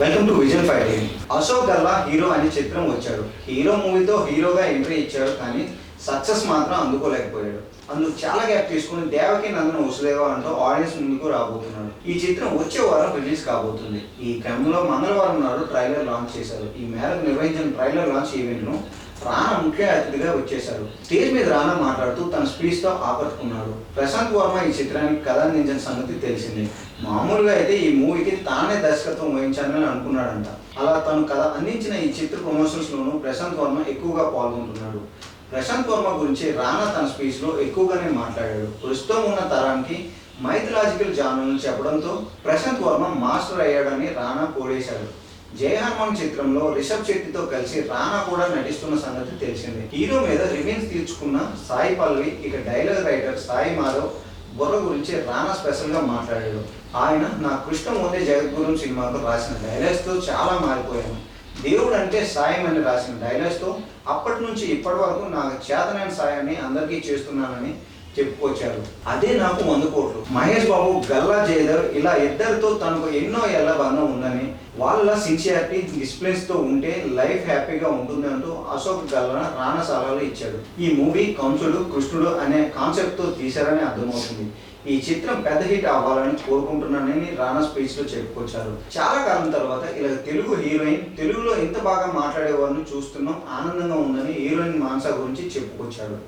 Welcome to vision five Ashok Galla hero అనే చిత్రం వచ్చాడు. హీరో మూవీతో హీరోగా ఎంట్రీ ఇచ్చాడు కానీ సక్సెస్ మాత్రం అందుకోలేకపోయాడు. అందుకు చాలా గ్యాప్ తీసుకుని దేవకి నందన ఉసుదేవా అంటూ ఆడియన్స్ ముందుకు రాబోతున్నాడు. ఈ చిత్రం వచ్చే వారం రిలీజ్ కాబోతుంది. ఈ క్రమంలో మంగళవారం నాడు ట్రైలర్ లాంచ్ చేశారు. ఈ మేరకు నిర్వహించిన ట్రైలర్ లాంచ్ ఈవెంట్ను రానా ముఖ్య అతిథిగా వచ్చేశారు. స్టేజ్ మీద రానా మాట్లాడుతూ తన స్పీచ్తో ఆకట్టుకున్నాడు. ప్రశాంత్ వర్మ ఈ చిత్రానికి కథ అందించిన సంగతి తెలిసింది. మామూలుగా అయితే ఈ మూవీకి తానే దర్శకత్వం వహించాలని అనుకున్నాడంట. అలా తను కథ అందించిన ఈ చిత్ర ప్రమోషన్స్ లోనూ ప్రశాంత్ వర్మ ఎక్కువగా పాల్గొంటున్నాడు. ప్రశాంత్ వర్మ గురించి రానా తన స్పీచ్లో ఎక్కువగానే మాట్లాడాడు. ప్రస్తుతం ఉన్న తరానికి మైథలాజికల్ జానర్లు చెప్పడంతో ప్రశాంత్ వర్మ మాస్టర్ అయ్యాడని రానా కోడేశాడు జయహర్మన్ చిత్రంలో రిషబ్ శెట్టితో కలిసి రానా కూడా నటిస్తున్న సంగతి తెలిసిందే. హీరో మీద రివెన్స్ తీర్చుకున్న సాయి పల్లవి ఇక డైలాగ్ రైటర్ సాయి మాధవ్ బుర్ర గురించి రానా స్పెషల్గా మాట్లాడాడు. ఆయన నా కృష్ణ మోదే జగద్గురు సినిమాతో రాసిన డైలాగ్స్తో చాలా మారిపోయాను. దేవుడు అంటే సాయం అని రాసిన డైలాగ్స్తో అప్పటి నుంచి ఇప్పటి వరకు నాకు చేతనైన సాయాన్ని అందరికీ చేస్తున్నానని చెప్పుకొచ్చారు. అదే నాకు వంద కోట్లు. మహేష్ బాబు గల్లా జయదర్ ఇలా ఇద్దరితో తనకు ఎన్నో ఏళ్ళ బంధం ఉందని వాళ్ళ సిన్సియారిటీ డిస్ప్లేస్తో ఉంటే లైఫ్ హ్యాపీగా ఉంటుంది అంటూ అశోక్ గల్లా రానా సలహాలు ఇచ్చాడు. ఈ మూవీ కంసుడు కృష్ణుడు అనే కాన్సెప్ట్తో తీశారని అర్థమవుతుంది. ఈ చిత్రం పెద్ద హిట్ అవ్వాలని కోరుకుంటున్నానని రానా స్పీచ్లో చెప్పుకొచ్చారు. చాలా కాలం తర్వాత ఇలా తెలుగు హీరోయిన్ తెలుగులో ఇంత బాగా మాట్లాడేవారిని చూస్తున్నాం ఆనందంగా ఉందని హీరోయిన్ మాన్సా గురించి చెప్పుకొచ్చాడు.